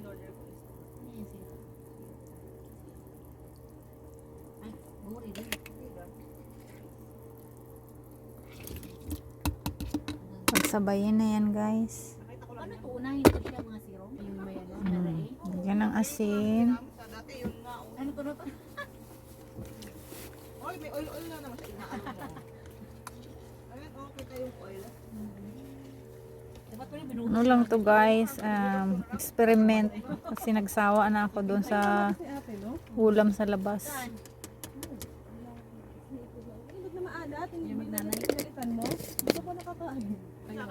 in-order ko is Ayan sila. Ay, guri din. Pagsabayin na yan guys. Ano to? Unahin ko siya mga sirong? Ayun ba yan? Mm. Lagyan ng asin. Sa. Ano to? Ano to? Oy, may oil-oil na naman siya. Inaano mo. Ano lang to guys, um, experiment. Kasi nagsawa na ako doon sa ulam sa labas.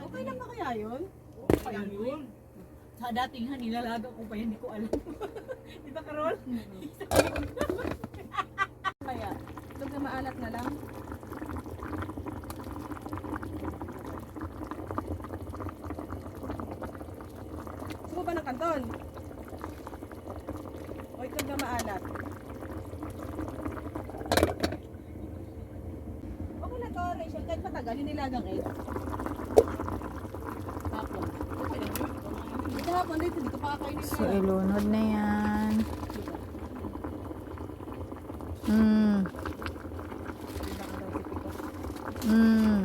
Okay lang ba kaya yun? Okay lang yun. Sa dating ha, nilalaga ko pa yan, hindi ko alam. Di ba, Carol? Kaya, huwag na maalat na lang. Mo ba ng kanton? O ikaw na maalat? Okay na to, Rachel. Kahit matagal, yung nilagang egg. Tapos, Okay lang yun. Ito hapon dito, hindi pa kakainin So ilunod na yan. Mm. Mm. Mm.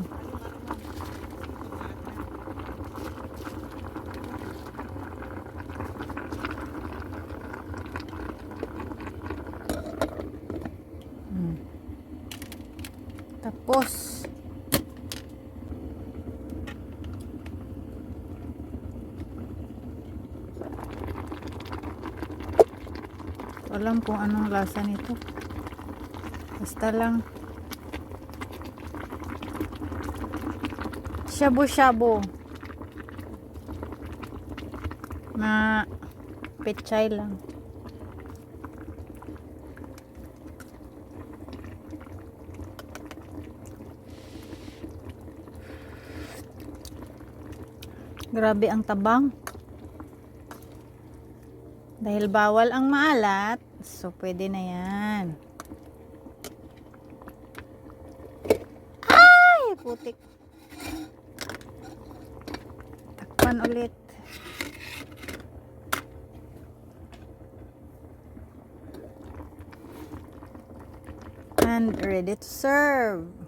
Tapos alam kung anong lasa nito. Basta lang. Shabu shabu na pechay lang grabe ang tabang dahil bawal ang maalat, so pwede na yan. Ay, putik. Takpan ulit. And ready to serve.